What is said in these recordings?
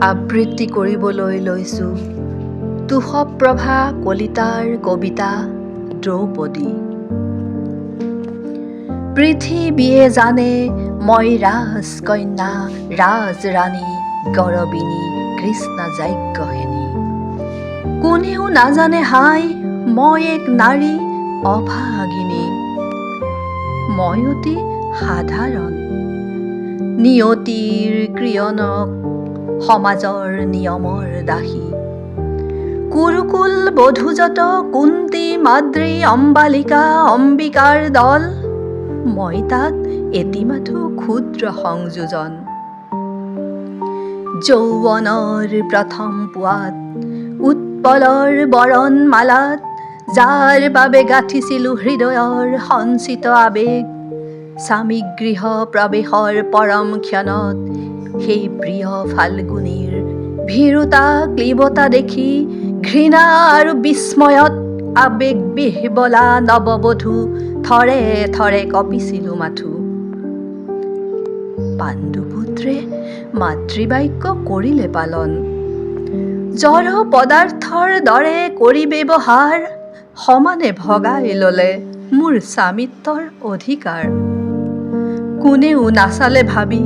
আবৃত্তি কৰিবলৈ লৈছোঁ। তুষপ্ৰভা কলিতাৰ কবিতা দ্ৰৌপদী। পৃথিৱীয়ে জানে মই ৰাজকন্যা ৰাজৰাণী গৰবিনী কৃষ্ণা যাজ্ঞসেনী কোনেও নাজানে হাই মই এক নাৰী অভাগিনী। মই অতি সাধাৰণ। নিয়তিৰ ক্ৰিয়নক সমাজৰ নিয়মৰ দাসী কুৰুকুল বধূজত কুন্তি মাদ্ৰী অম্বালিকা অম্বিকাৰ দল মই তাত এটিমাথো ক্ষুদ্ৰ সংযোজন যৌৱনৰ প্ৰথম পুৱাত উৎপলৰ বৰণমালাত যাৰ বাবে গাঁঠিছিলোঁ হৃদয়ৰ সঞ্চিত আৱেগ স্বামী গৃহ প্ৰৱেশৰ পৰম ক্ষণত সেই প্ৰিয় ফাল্গুনীৰ ভীৰুতা ক্লীবতা দেখি ঘৃণা আৰু বিস্ময়ত আৱেগ বিহবলা নৱবধূ থৰে থৰে কঁপিছিলোঁ মাথো পাণ্ডুপুত্ৰে মাতৃবাক্য কৰিলে পালন। জড় পদাৰ্থৰ দৰে কৰি ব্যৱহাৰ, সমানে ভগাই ল'লে মোৰ স্বামিত্বৰ অধিকাৰ। কোনেও নাচালে ভাবি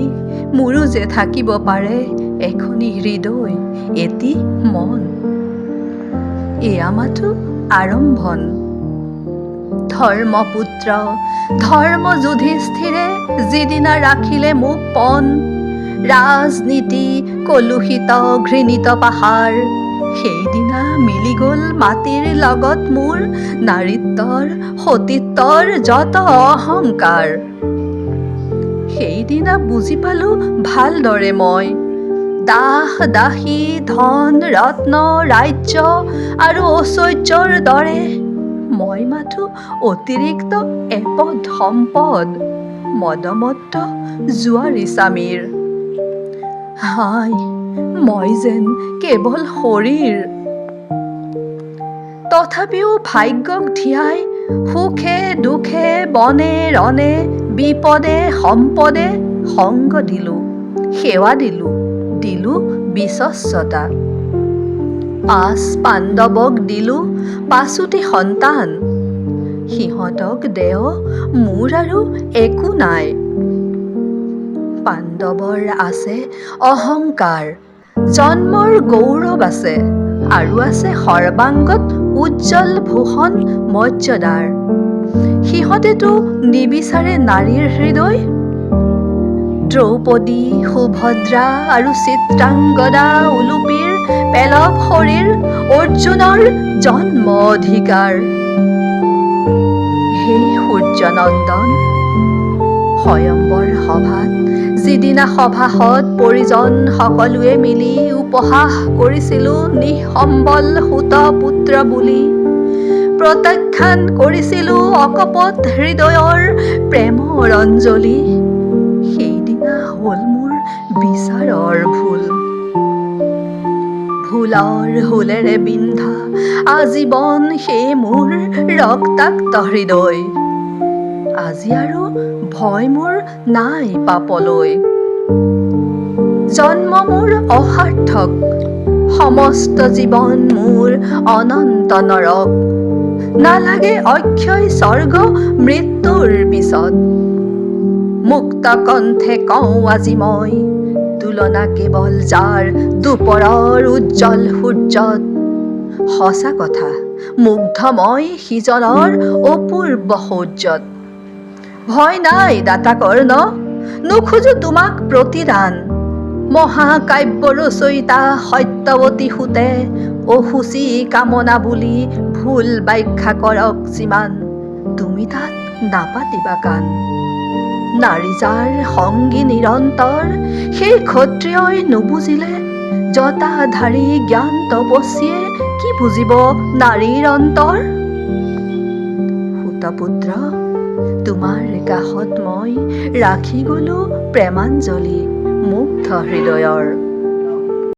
মোৰো যে থাকিব পাৰে। এখনি হৃদয়, এটি মন। এয়া মাথো আৰম্ভণ। ধৰ্মপুত্ৰ, ধৰ্ম যুধিষ্ঠিৰে যিদিনা ৰাখিলে মোক পণ। ৰাজনীতি কলুষিত, ঘৃণিত পাহাৰ। সেইদিনা মিলি গ'ল মাটিৰ লগত মোৰ নাৰীত্বৰ, সতীত্বৰ যত অহংকাৰ। সেইদিনা বুজি পালো ভালদৰে মই। দাস দাসী ধন ৰত্ন ৰাজ্য আৰু ঐশ্বৰ্যৰ দৰে। মই মাথো অতিৰিক্ত এপদ সম্পদ, মদমত্ত জোৱাৰী স্বামীৰ। হাই, মই যেন কেৱল শৰীৰ। তথাপিও ভাগ্যক ধিয়াই সুখে দুখে বনে ৰণে বিপদে সম্পদে সংগ দিলোঁ সেৱা দিলোঁ দিলোঁ বিশ্বস্বতা পাঁচ পাণ্ডৱক দিলোঁ পাঁচোটি সন্তান। সিহঁতক দেও মোৰ আৰু একো নাই। পাণ্ডৱৰ আছে অহংকাৰ জন্মৰ গৌৰৱ আছে আৰু আছে সৰ্বাংগত উজ্জ্বল ভূষণ মৰ্যাদাৰ। সিহঁতেতো নিবিচাৰে নাৰীৰ হৃদয়? দ্ৰৌপদী, সুভদ্ৰা আৰু চিত্ৰাংগদা উলুপিৰ পেলৱ শৰীৰ অৰ্জুনৰ জন্ম অধিকাৰ। হে সূৰ্যনন্দন, স্বয়ম্বৰ সভাত যিদিনা সভাসদ পৰিজন সকলোৱে মিলি উপহাস কৰিছিলোঁ নিঃসম্বল সুত পুত্ৰ বুলি। প্ৰত্যাখ্যান কৰিছিলোঁ অকপট হৃদয়ৰ প্ৰেমৰ অঞ্জলি। সেইদিনা হ'ল মোৰ বিচাৰৰ ভুল। ভুলৰ হোলেৰে বিন্ধা আজীৱন সেই মোৰ ৰক্তাক্ত হৃদয়। আজি আৰু ভয় মোৰ নাই পাপলৈ। জন্ম মোৰ অসাৰ্থক। সমস্ত জীৱন মোৰ অনন্ত নৰক। নালাগে অক্ষয় স্বৰ্গ মৃত্যুৰ পিছত মুক্ত কণ্ঠে কওঁ আজি মই, তুলনা কেৱল যাৰ দুপৰৰ উজ্জ্বল সূৰ্যত সঁচা কথা, মুগ্ধ মই সিজনৰ অপূৰ্ব সৌৰ্যত ভয় নাই দাতা কৰ্ণ, নোখোজো তোমাক প্ৰতিদান। মহাকাব্য ৰচয়িতা সত্যৱতী সুতে অসুচি কামনা বুলি ভুল ব্যাখ্যা কৰক যিমান তুমি তাত নাপাতিবা কাণ নাৰী যাৰ সংগী নিৰন্তৰ সেই ক্ষত্ৰিয়ই নুবুজিলে। জটাধাৰী জ্ঞান তপস্বীয়ে কি বুজিব নাৰীৰ অন্তৰ? সুতপুত্ৰ তোমাৰ কাষত মই ৰাখি গলো প্ৰেমাঞ্জলি মুগ্ধ হৃদয়ৰ।